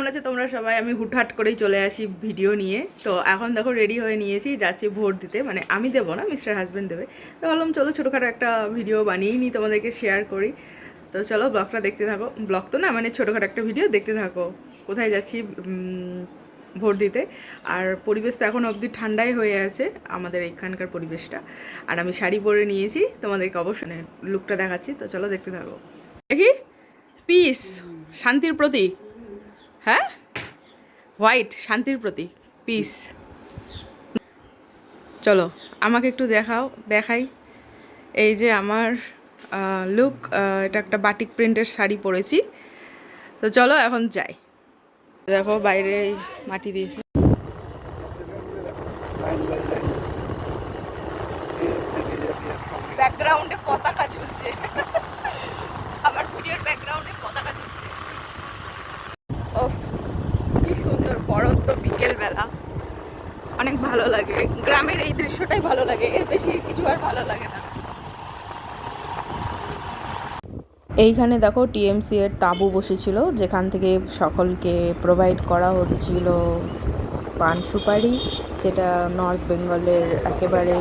কেমন আছে? তোমরা সবাই, আমি হুটহাট করেই চলে আসি ভিডিও নিয়ে। তো এখন দেখো রেডি হয়ে নিয়েছি, যাচ্ছি ভোট দিতে। মানে আমি দেবো না মিস্টার হাজব্যান্ড দেবে। তো ভাবলাম, চলো ছোটোখাটো একটা ভিডিও বানিয়েই নিই, তোমাদেরকে শেয়ার করি। তো চলো ব্লগটা দেখতে থাকো। ব্লগ তো না মানে ছোটোখাটো একটা ভিডিও দেখতে থাকো। কোথায় যাচ্ছি ভোট দিতে। আর পরিবেশ তো এখন অবধি ঠান্ডাই হয়ে আছে, আমাদের এখানকার পরিবেশটা। আর আমি শাড়ি পরে নিয়েছি, তোমাদেরকে অবশ্যই লুকটা দেখাচ্ছি। তো চলো, দেখতে থাকো। দেখি? পিস শান্তির প্রতীক। হ্যাঁ? হোয়াইট শান্তির প্রতীক পিস চলো, আমাকে একটু দেখাও, দেখাই। এই যে আমার লুক এটা একটা বাটিক প্রিন্টের শাড়ি পরেছি। তো চলো, এখন যাই। দেখো, বাইরে মাটি দিয়েছি। ব্যাকগ্রাউন্ডে পতাকা ঝুলছে। আমার ভিডিওর ব্যাকগ্রাউন্ডে পতাকা ঝুলছে ও কি সুন্দর পরন্ত বিকেল বেলা অনেক ভালো লাগে। গ্রামের এই দৃশ্যটাই ভালো লাগে। এর বেশি কিছু আর ভালো লাগে না। এইখানে দেখো টিএমসি এর তাঁবু বসেছিল যেখান থেকে সকলকে প্রোভাইড করা হচ্ছিল পান সুপারি যেটা নর্থ বেঙ্গলের একেবারে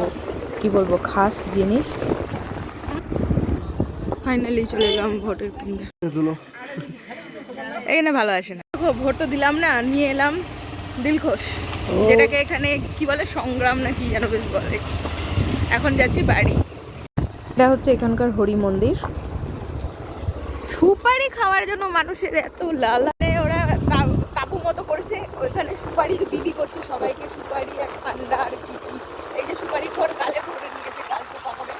কি বলব খাস জিনিস। ফাইনালি চলে এলাম ভোটের কেন্দ্রে। এখানে ভালো আসে না। দেখো ভোট তো দিলাম না নিয়ে এলাম। দিলখোশ যেটাকে এখানে কি বলে সংগ্রাম না কি যেন বেশ বলে। এখন যাচ্ছি বাড়ি। এটা হচ্ছে এখানকার হরি মন্দির। সুপারি খাওয়ার জন্য মানুষের এত লালানে ওরা তা- তাবু মতো করেছে ওইখানে সুপারি বিক্রি করছে সবাইকে সুপারি আর ঠান্ডা আর কি এই যে সুপারি খোর কালে ভরে নিয়েছে কালকে পাকাবে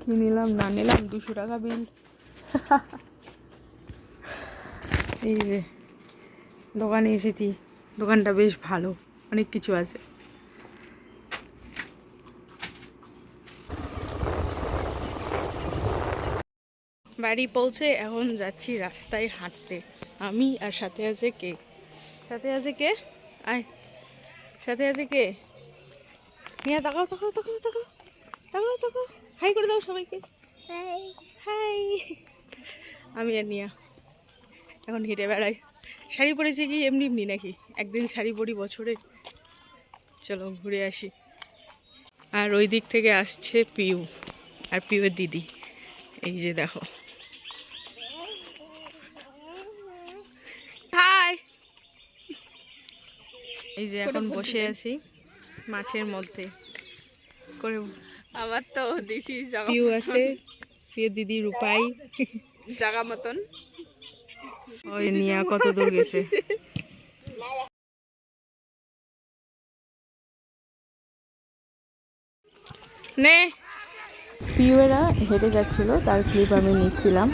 কি নিলাম না নিলাম দুশো টাকা বিল। এই যে। দোকানে এসেছি। দোকানটা বেশ ভালো অনেক কিছু আছে। বাড়ি পৌঁছে এখন যাচ্ছি রাস্তায় হাঁটতে। আমি আর সাথে আছে কে? সাথে আছে কে? আয়। সাথে আছে কে? নিয়ে তাকাও তাকাও তাকাও তাকাও। তাকাও তাকাও। হাই করে দাও সবাইকে। হাই। আমি আর নিয়া এখন হেঁটে বেড়াই। শাড়ি পরেছি কি এমনি এমনি নাকি? একদিন শাড়ি পরি বছরে। চলো ঘুরে আসি। আর ওই দিক থেকে আসছে পিউ আর পিউয়ের দিদি। এই যে দেখো। হাই! এই যে এখন বসে আছি মাঠের মধ্যে। করে আমার তো দিছি পিউ আছে পিউ দিদি রূপাই। জাগা মতন। ওই নিয়া কত দূর গেছে। নে। হেঁটে যাচ্ছিল, তার ক্লিপ আমি নিচ্ছিলাম।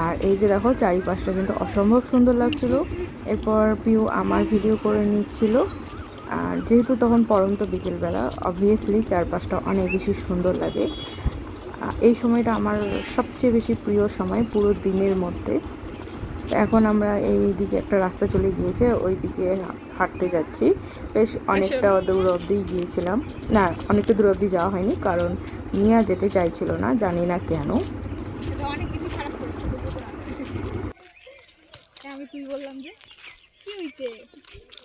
আর এই যে দেখো, চারিপাশটা কিন্তু অসম্ভব সুন্দর লাগছিল। এরপর পিউ আমার ভিডিও করে নিচ্ছিল। আর যেহেতু তখন পরন্ত বিকেলবেলা অবভিয়াসলি চারপাশটা অনেক বেশি সুন্দর লাগে। এই সময়টা আমার সবচেয়ে বেশি প্রিয় সময় পুরো দিনের মধ্যে। এখন আমরা এই দিকে একটা রাস্তা চলে গিয়েছে ওই দিকে হাঁটতে যাচ্ছি। বেশ অনেকটা দূর অবধি গিয়েছিলাম। না অনেকটা দূর অবধি যাওয়া হয়নি কারণ মিয়া যেতে চাইছিল না জানি না কেন। আমি তুই বললাম যে কি হয়েছে?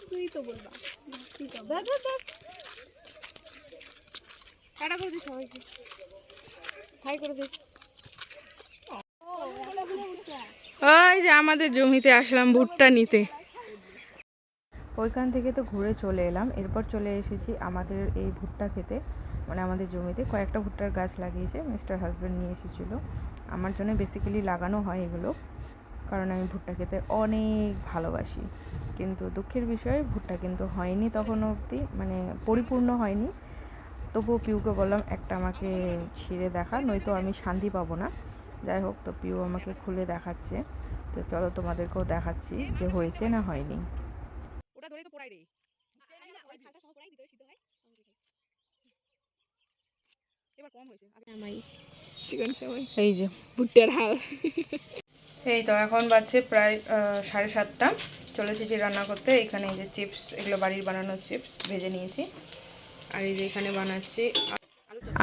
তুই তো বলবা। দাদা দাদা করে দিস সবাইকে। হাই করে দিস ওই যে আমাদের জমিতে আসলাম ভুট্টা নিতে। ওইখান থেকে তো ঘুরে চলে এলাম। এরপর চলে এসেছি আমাদের এই ভুট্টা খেতে। মানে আমাদের জমিতে কয়েকটা ভুট্টার গাছ লাগিয়েছে, মিস্টার হাজব্যান্ড নিয়ে এসেছিল। আমার জন্য বেসিক্যালি লাগানো হয় এগুলো, কারণ আমি ভুট্টা খেতে অনেক ভালোবাসি। কিন্তু দুঃখের বিষয়, ভুট্টা কিন্তু হয়নি তখন অবধি মানে পরিপূর্ণ হয়নি। তবুও পিউকে বললাম, একটা আমাকে ছিঁড়ে দেখা, নয়তো আমি শান্তি পাবো না। যাই হোক, তো পিউ আমাকে খুলে দেখাচ্ছে। তো চলো তোমাদেরকেও দেখাচ্ছি যে হয়েছে না হয়নি। ওটা ধরেই তো পোড়াই রে। এবার কম হয়েছে। আমাই সবাই এই যে। ভুট্টার হাল। এই তো এখন বাজছে প্রায় সাড়ে সাতটা। চলে এসেছি রান্না করতে। এখানে এই যে চিপস এগুলো বাড়ির বানানো চিপস ভেজে নিয়েছি। আর এই যে এখানে বানাচ্ছি।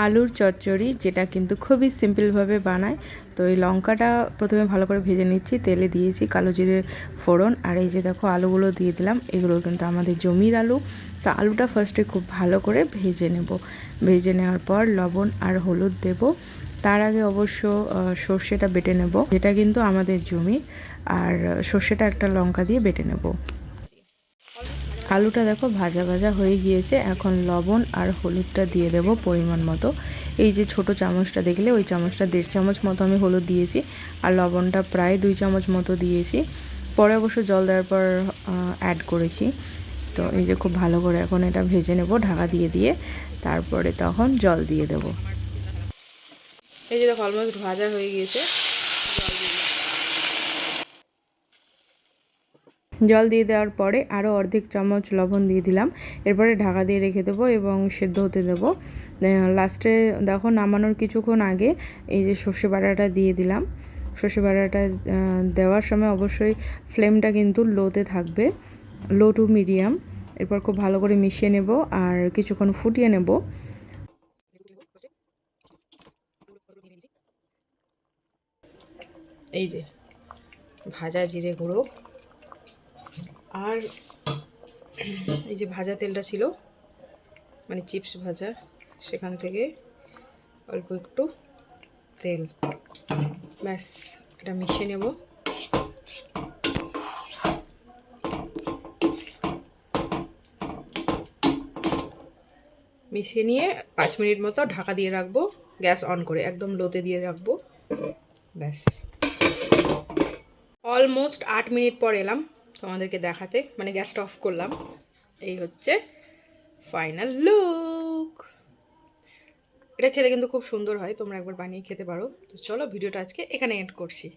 আলুর চচ্চড়ি, যেটা কিন্তু খুবই সিম্পলভাবে বানায়। তো এই লঙ্কাটা প্রথমে ভালো করে ভেজে নিচ্ছি, তেলে দিয়েছি কালো জিরে ফোড়ন। আর এই যে দেখো, আলুগুলো দিয়ে দিলাম, এগুলো কিন্তু আমাদের জমির আলু। তো আলুটা ফার্স্টে খুব ভালো করে ভেজে নেব। ভেজে নেওয়ার পর লবণ আর হলুদ দেব। তার আগে অবশ্য সর্ষেটা বেটে নেব, যেটা কিন্তু আমাদের জমি। আর সর্ষেটা একটা লঙ্কা দিয়ে বেটে নেব। আলুটা দেখো ভাজা ভাজা হয়ে গিয়েছে। এখন লবণ আর হলুদটা দিয়ে দেব পরিমাণ মতো। এই যে ছোট চামচটা দেখলে ওই চামচটা দেড় চামচ মতো আমি হলুদ দিয়েছি আর লবণটা প্রায় দুই চামচ মতো দিয়েছি। পরে অবশ্য জল দেওয়ার পর অ্যাড করেছি। তো এই যে খুব ভালো করে এখন এটা ভেজে নেব ঢাকা দিয়ে দিয়ে। তারপরে তখন জল দিয়ে দেব। এই যে দেখো অলমোস্ট ভাজা হয়ে গিয়েছে। জল দিয়ে দেওয়ার পরে আরও অর্ধেক চামচ লবণ দিয়ে দিলাম। এরপরে ঢাকা দিয়ে রেখে দেবো এবং সেদ্ধ হতে দেবো। লাস্টে দেখো নামানোর কিছুক্ষণ আগে এই যে সর্ষে বাটাটা দিয়ে দিলাম। সর্ষে বাটাটা দেওয়ার সময় অবশ্যই ফ্লেমটা কিন্তু লোতে থাকবে লো টু মিডিয়াম এরপর খুব ভালো করে মিশিয়ে নেব আর কিছুক্ষণ ফুটিয়ে নেব। এই যে ভাজা জিরে গুঁড়ো। আর এই যে ভাজা তেলটা ছিল মানে চিপস ভাজা, সেখান থেকে অল্প একটু তেল। ব্যাস, এটা মিশিয়ে নেব। মিশিয়ে নিয়ে পাঁচ মিনিট মতো ঢাকা দিয়ে রাখব, গ্যাস অন করে, একদম লোতে দিয়ে রাখব। ব্যাস। অলমোস্ট আট মিনিট পর এলাম। তোমাদেরকে দেখাতে মানে গ্যাসটা অফ করলাম। এই হচ্ছে ফাইনাল লুক এটা খেতে কিন্তু খুব সুন্দর হয়, তোমরা একবার বানিয়ে খেতে পারো। তো চলো, ভিডিওটা আজকে এখানে এন্ড করছি।